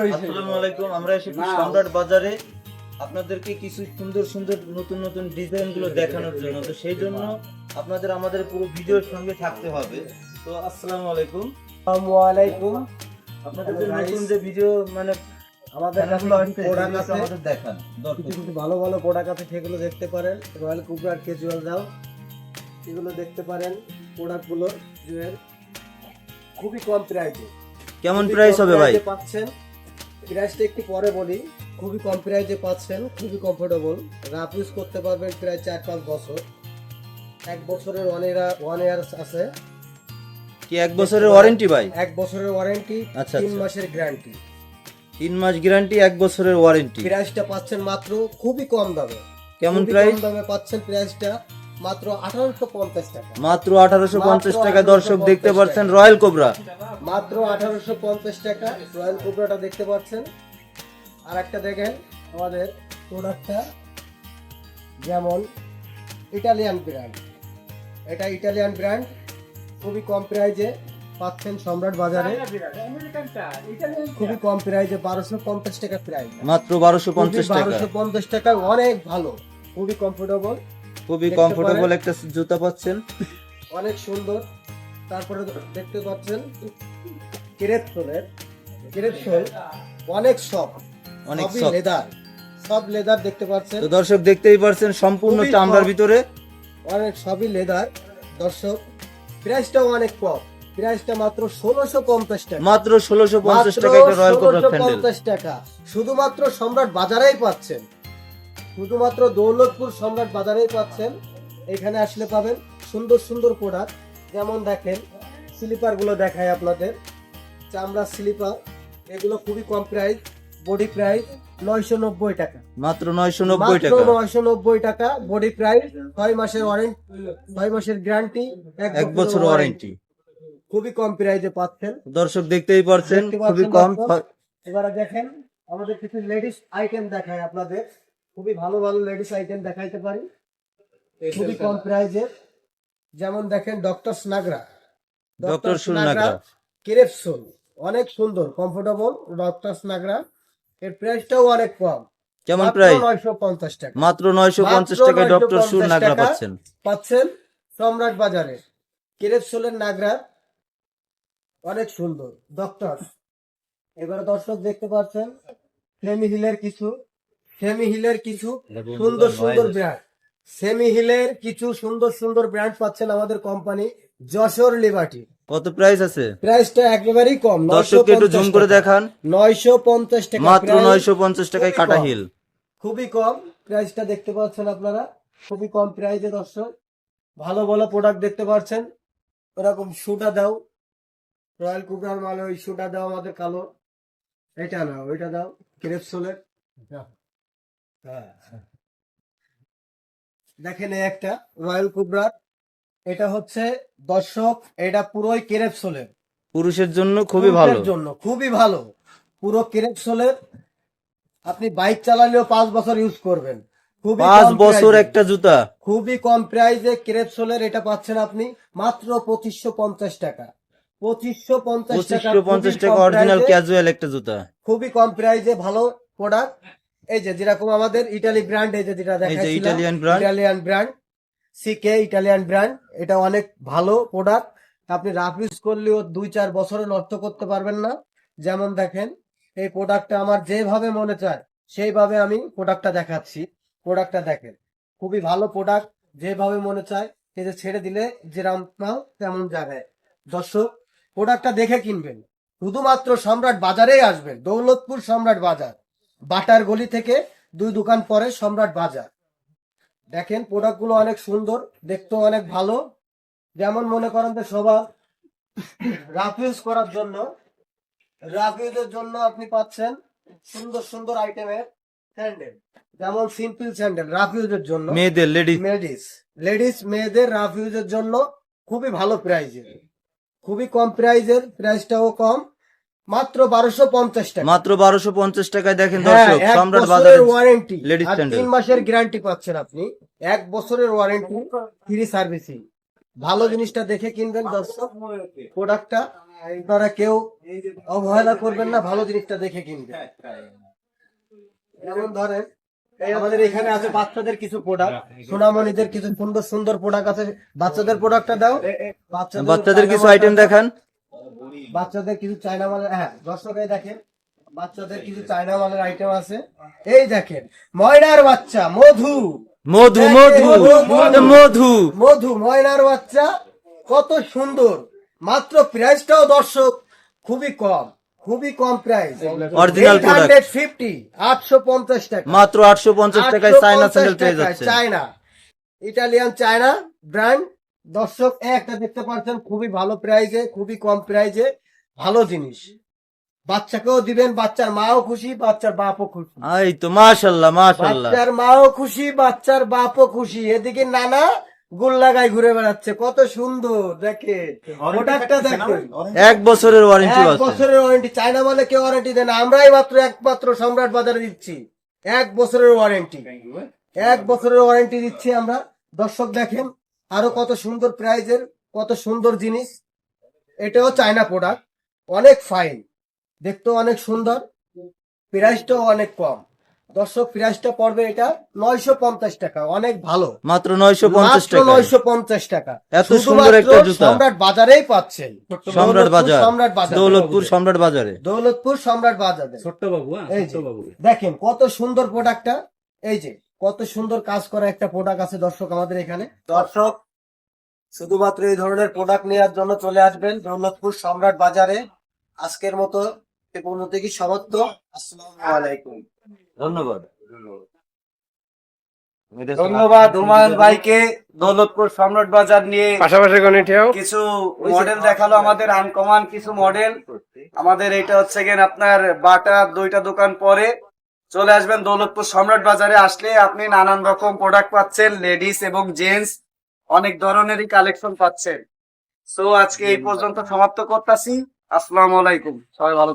আসসালামু আলাইকুম আমরা এসেছি সম্রাট বাজারে। আপনাদেরকে কিছু সুন্দর সুন্দর নতুন নতুন ডিজাইনগুলো দেখানোর জন্য। তো সেই জন্য আপনাদের আমাদের পুরো ভিডিওর সঙ্গে থাকতে হবে। তো আসসালামু আলাইকুম। আসসালামু আলাইকুম। আপনাদের যে নতুন যে ভিডিও মানে আমাদের কাছে প্রোডাক্ট আছে আমাদের দেখান কিছু কিছু ভালো ভালো প্রোডাক্ট আছে সেগুলো দেখতে পারেন। রয়্যাল কুবরার ক্যাজুয়াল দাও। এগুলো দেখতে পারেন প্রোডাক্টগুলো জুয়েল খুবই কম প্রাইসে কেমন প্রাইস হবে ভাই? পাচ্ছেন। প্রাইসটা একটু পরে বলি। খুবই কম প্রাইসে পাচ্ছেন খুবই কমফোর্টেবল রাফ ইউজ করতে পারবেন প্রায় চার পাঁচ বছর। এক বছরের ওয়ান ইয়ার ওয়ান ইয়ার্স আছে। কি এক বছরের ওয়ারেন্টি ভাই? এক বছরের ওয়ারেন্টি আচ্ছা, তিন আচ্ছা। মাসের গ্যারান্টি তিন মাস গ্যারান্টি এক বছরের ওয়ারেন্টি প্রাইসটা পাচ্ছেন মাত্র খুবই কম দামে। কেমন প্রাইস কম দামে পাচ্ছেন প্রাইসটা মাত্র আঠারোশো পঞ্চাশ টাকা। মাত্র আঠারোশো পঞ্চাশ টাকা দর্শক দেখতে পাচ্ছেন রয়্যাল কোবরা মাত্র আঠারোশো পঞ্চাশ টাকা। রয়্যাল কোবরাটা দেখতে পাচ্ছেন। আর একটা দেখেন আমাদের প্রোডাক্টটা যেমন ইটালিয়ান ব্র্যান্ড এটা ইটালিয়ান ব্র্যান্ড খুবই কম প্রাইজে পাচ্ছেন সম্রাট বাজারে। খুবই কম প্রাইজে বারোশো পঞ্চাশ টাকা প্রাইস মাত্র বারোশো পঞ্চাশ বারোশো পঞ্চাশ টাকা অনেক ভালো খুবই কমফোর্টেবল খুবই কমফোর্টেবল একটা জুতা পাচ্ছেন। অনেক সুন্দর। তারপরে দেখতে পাচ্ছেন সোলের সোল অনেক সফট অনেক soft। লেদার। সব লেদার দেখতে পাচ্ছেন। তো দর্শক দেখতেই পারছেন সম্পূর্ণ চামড়ার ভিতরে। অনেক সবই লেদার। দর্শক প্রাইসটাও অনেক কম। প্রাইসটা মাত্র ষোলোশো পঞ্চাশ টাকা। মাত্র ষোলোশো পঞ্চাশ টাকা একটা রয়্যাল কোবরা 1650 স্যান্ডেল টাকা। শুধুমাত্র সম্রাট বাজারেই পাচ্ছেন। শুধুমাত্র দৌলতপুর সম্রাট বাজারেই পাচ্ছেন। এখানে আসলে পাবেন সুন্দর সুন্দর প্রোডাক্ট যেমন দেখেন স্লিপারগুলো দেখায় আপনাদের। চামড়ার স্লিপার এগুলো খুবই কম প্রাইস বডি প্রাইস নয়শো নব্বই টাকা। মাত্র নয়শো নব্বই টাকা। নয়শো নব্বই টাকা বডি প্রাইস ছয় মাসের ওয়ারেন্টি ছয় মাসের গ্যারান্টি এক বছর ওয়ারেন্টি খুবই কম প্রাইসে পাচ্ছেন। দর্শক দেখতেই পারছেন খুবই কম। এবারে দেখেন আমাদের কিছু লেডিস আইটেম দেখায় আপনাদের। খুবই ভালো ভালো লেডিস আইটেম দেখাইতে পারি। খুবই কম প্রাইজে যেমন দেখেন ডক্টর স্নাগরা ডক্টর সুনাগরা কেরেপসোল অনেক সুন্দর কমফোর্টেবল ডক্টর স্নাগরা। এর প্রাইসটাও অনেক কম। কেমন প্রাইস নয়শো পঞ্চাশ টাকা। মাত্র নয়শো পঞ্চাশ মাত্র টাকায় ডক্টর 950 সুর নাগরা টাকা। পাচ্ছেন। পাচ্ছেন সম্রাট বাজারে কেরেপসোলের নাগরা অনেক সুন্দর। ডক্টর এবারে দর্শক দেখতে পাচ্ছেন সেমি হিলের কিছু সেমি হিলের কিছু সুন্দর সুন্দর ব্র্যান্ড সেমি হিলের কিছু সুন্দর সুন্দর ব্র্যান্ড পাচ্ছেন আমাদের কোম্পানি যশোর লিবার্টি কত প্রাইস আছে? প্রাইসটা একেবারেই কম দর্শককে একটু জুম করে দেখান। নয়শো পঞ্চাশ টাকা মাত্র price। নয়শো পঞ্চাশ টাকায় কাটা হিল। খুবই কম প্রাইসটা দেখতে পাচ্ছেন আপনারা। খুবই কম প্রাইসে দর্শক। ভালো ভালো প্রোডাক্ট দেখতে পাচ্ছেন। এরকম শুটা দাও। রয়্যাল কুবরার মাল ওই শুটা দাও আমাদের কালো। এটা না ওইটা দাও ক্রেপসোলের হ্যাঁ। দেখেন এই একটা রয়্যাল কুবরার এটা হচ্ছে দর্শক এটা পুরোই ক্রেপসোলের। পুরুষের জন্য খুবই ভালো। জন্য খুবই ভালো। পুরো ক্রেপসোলের আপনি বাইক চালালেও পাঁচ বছর ইউজ করবেন। খুবই পাঁচ বছর একটা জুতা। খুবই কম প্রাইসে ক্রেপসোলের এটা পাচ্ছেন আপনি মাত্র পঁচিশশো পঞ্চাশ টাকা। পঁচিশশো পঞ্চাশ টাকা পঞ্চাশ টাকা অরিজিনাল ক্যাজুয়াল একটা জুতা। খুবই কম প্রাইসে ভালো প্রোডাক্ট এই যে যেরকম আমাদের ইটালি ব্র্যান্ড এই যে যেটা দেখাচ্ছিলাম Italian brand Italian brand CK Italian brand এটা অনেক ভালো প্রোডাক্ট আপনি রাফ ইউজ করলেও দুই চার বছরে নষ্ট করতে পারবেন না। যেমন দেখেন, এই প্রোডাক্টটা আমার যেভাবে মনে চায়, সেইভাবে আমি প্রোডাক্টটা দেখাচ্ছি। প্রোডাক্টটা দেখেন, খুবই ভালো প্রোডাক্ট যেভাবে মনে চায়, এই যে ছেড়ে দিলে যেরকম নাও তেমন জায়গায়। দর্শক প্রোডাক্টটা দেখে কিনবেন। শুধুমাত্র সম্রাট বাজারেই আসবেন, দৌলতপুর সম্রাট বাজার। বাটার গলি থেকে দুই দোকান পরে সম্রাট বাজার। দেখেন প্রোডাক্টগুলো অনেক সুন্দর দেখতেও অনেক ভালো। যেমন মনে করেন যে সবার রাফ ইউজ করার জন্য রাফ ইউজের জন্য আপনি পাচ্ছেন সুন্দর সুন্দর আইটেমের স্যান্ডেল যেমন সিম্পল স্যান্ডেল রাফ ইউজের জন্য। মেয়েদের লেডিস লেডিস লেডিস মেয়েদের রাফ ইউজের জন্য খুবই ভালো প্রাইজের খুবই কম প্রাইজের প্রাইসটাও কম। মাত্র বারোশো পঞ্চাশ টাকা। মাত্র বারোশো পঞ্চাশ টাকায় দেখেন হ্যাঁ, দর্শক সম্রাট বছরের বাজারে ওয়ারেন্টি তিন মাসের গ্যারান্টি পাচ্ছেন আপনি। এক বছরের ওয়ারেন্টি ফ্রি সার্ভিসিং ভালো জিনিসটা দেখে কিনবেন দর্শক। প্রোডাক্টটা আপনারা কেউ অবহেলা করবেন না ভালো জিনিসটা দেখে কিনবেন। যেমন ধরেন আমাদের এখানে আছে বাচ্চাদের কিছু প্রোডাক্ট সোনামণিদের কিছু সুন্দর সুন্দর প্রোডাক্ট আছে। বাচ্চাদের প্রোডাক্টটা দাও। বাচ্চাদের কিছু আইটেম দেখান। বাচ্চাদের কিছু চায়না মালের হ্যাঁ দর্শক এই দেখেন বাচ্চাদের কিছু চায়না মালের আইটেম আছে। এই দেখেন ময়নার বাচ্চা মধু। মধু মধু মধু মধু। ময়নার বাচ্চা কত সুন্দর। মাত্র প্রাইসটাও দর্শক খুবই কম খুবই কম প্রাইস। ফিফটি আটশো পঞ্চাশ টাকা। মাত্র আটশো পঞ্চাশ টাকায় চায়না স্যান্ডেল পেয়ে যাচ্ছে চায়না ইটালিয়ান চায়না ব্র্যান্ড দর্শক একটা দেখতে পাচ্ছেন খুবই ভালো প্রাইজে খুবই কম প্রাইজে ভালো জিনিস। বাচ্চাকেও দিবেন বাচ্চার মাও খুশি বাচ্চার বাপও খুশি। এই তো মাশাল্লাহ মাশাল্লাহ। বাচ্চার মাও খুশি বাচ্চার বাপও খুশি। এদিকে নানা গুল লাগাই ঘুরে বেড়াচ্ছে কত সুন্দর দেখে। প্রোডাক্টটা দেখেন। এক বছরের ওয়ারেন্টি এক বছরের ওয়ারেন্টি চায়না মানে কেউ ওয়ারেন্টি দেন আমরাই মাত্র একমাত্র সম্রাট বাজারে দিচ্ছি। এক বছরের ওয়ারেন্টি এক বছরের ওয়ারেন্টি দিচ্ছি আমরা। দর্শক দেখেন আরও কত সুন্দর প্রাইজের কত সুন্দর জিনিস। এটাও চায়না প্রোডাক্ট অনেক ফাইন দেখতেও অনেক সুন্দর প্রাইসটাও অনেক কম। দর্শক প্রাইসটা পড়বে এটা নয়শো পঞ্চাশ টাকা অনেক ভালো। মাত্র নয়শো পঞ্চাশ টাকা নয়শো পঞ্চাশ টাকা। এত সুন্দর একটা জুতা। সম্রাট বাজারেই পাচ্ছেন। সম্রাট বাজার। সম্রাট বাজার। দৌলতপুর সম্রাট বাজারে। দৌলতপুর সম্রাট বাজারে। ছোট্ট বাবু হ্যাঁ এই যে বাবু দেখেন কত সুন্দর প্রোডাক্টটা এই যে কত সুন্দর কাজ করা একটা প্রোডাক্ট আছে দর্শক আমাদের এখানে। দর্শক শুধুমাত্র এই ধরনের প্রোডাক্ট নেওয়ার জন্য চলে আসবেন দৌলতপুর সম্রাট বাজারে। আজকের মতো এ পর্যন্ত কি সমাপ্ত? আসসালামু আলাইকুম। ধন্যবাদ। ধন্যবাদ। হুমায়ুন ভাইকে। দৌলতপুর সম্রাট বাজার নিয়ে পাশাপাশি কিছু মডেল দেখাল আমাদের আনকমান কিছু মডেল আমাদের এটা হচ্ছে আপনার বাটা দুইটা দোকান পরে। চলে আসবেন দৌলতপুর সম্রাট বাজারে আসলে আপনি নানান রকম প্রোডাক্ট পাচ্ছেন লেডিস এবং জেন্টস অনেক ধরনেরই কালেকশন পাচ্ছেন। সো আজকে এই পর্যন্ত সমাপ্ত করতেছি। আসসালামু আলাইকুম। সবাই ভালো